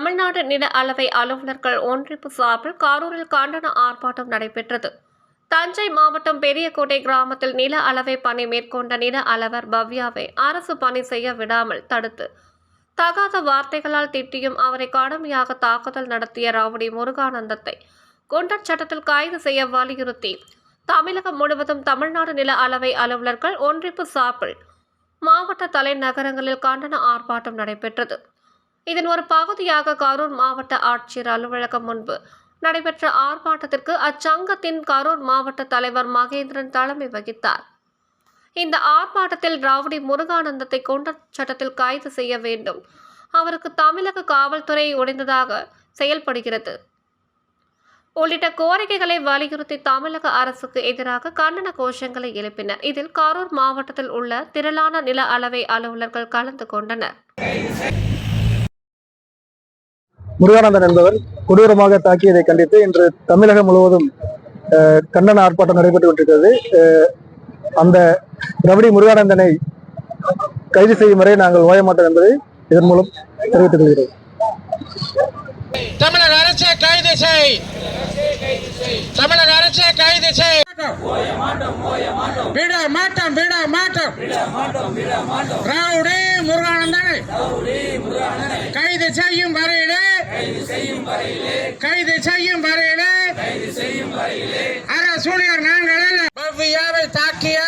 தமிழ்நாடு நில அளவை அலுவலர்கள் ஒன்றிப்பு சார்பில் காரூரில் கண்டன ஆர்ப்பாட்டம் நடைபெற்றது. தஞ்சை மாவட்டம் பெரியகோட்டை கிராமத்தில் நில அளவை பணி மேற்கொண்ட நில அளவர் பவ்யாவை அரசு பணி செய்ய விடாமல் தடுத்து. தகாத வார்த்தைகளால் திட்டியும் அவரை கடுமையாக தாக்குதல் நடத்திய ரவுடி முருகானந்தத்தை குண்டர் சட்டத்தில் கைது செய்ய வலியுறுத்தி. தமிழகம் முழுவதும் தமிழ்நாடு நில அளவை அலுவலர்கள் ஒன்றிப்பு சார்பில் மாவட்ட தலைநகரங்களில் கண்டன ஆர்ப்பாட்டம் நடைபெற்றது. இதன் ஒரு பகுதியாக கரூர் மாவட்ட ஆட்சியர் அலுவலகம் முன்பு நடைபெற்ற ஆர்ப்பாட்டத்திற்கு அச்சங்கத்தின் கரூர் மாவட்ட தலைவர் மகேந்திரன் தலைமை வகித்தார். இந்த ஆர்ப்பாட்டத்தில் ராவடி முருகானந்தத்தை கொண்ட சட்டத்தில் கைது செய்ய வேண்டும். அவருக்கு தமிழக காவல்துறை உடைந்ததாக செயல்படுகிறது. உள்ளிட்ட கோரிக்கைகளை வலியுறுத்தி தமிழக அரசுக்கு எதிராக கண்டன கோஷங்களை எழுப்பினர். இதில் கரூர் மாவட்டத்தில் உள்ள திரளான நில அளவை அலுவலர்கள் கலந்து கொண்டனர். முருகானந்தன் என்பவர் கொடூரமாக தாக்கியதை கண்டித்து இன்று தமிழகம் முழுவதும் கண்டன ஆர்ப்பாட்டம் நடைபெற்று கொண்டிருக்கிறது. அந்த ரபடி முருகானந்தனை கைது செய்யும் வரை நாங்கள் ஓய மாட்டோம் என்பதை இதன் மூலம் தெரிவித்துக் கொள்கிறோம். தமிழக அரசை கைது செய். தமிழக அரசை கைது செய். விட மாட்டோம் விட மாட்டோம். ரவுடி முருகானந்தனை கைது செய்யும் வரையிலே கைது செய்யும் வரையிலே. அரசூழியர் நாங்கள். பவ்யாவை தாக்கிய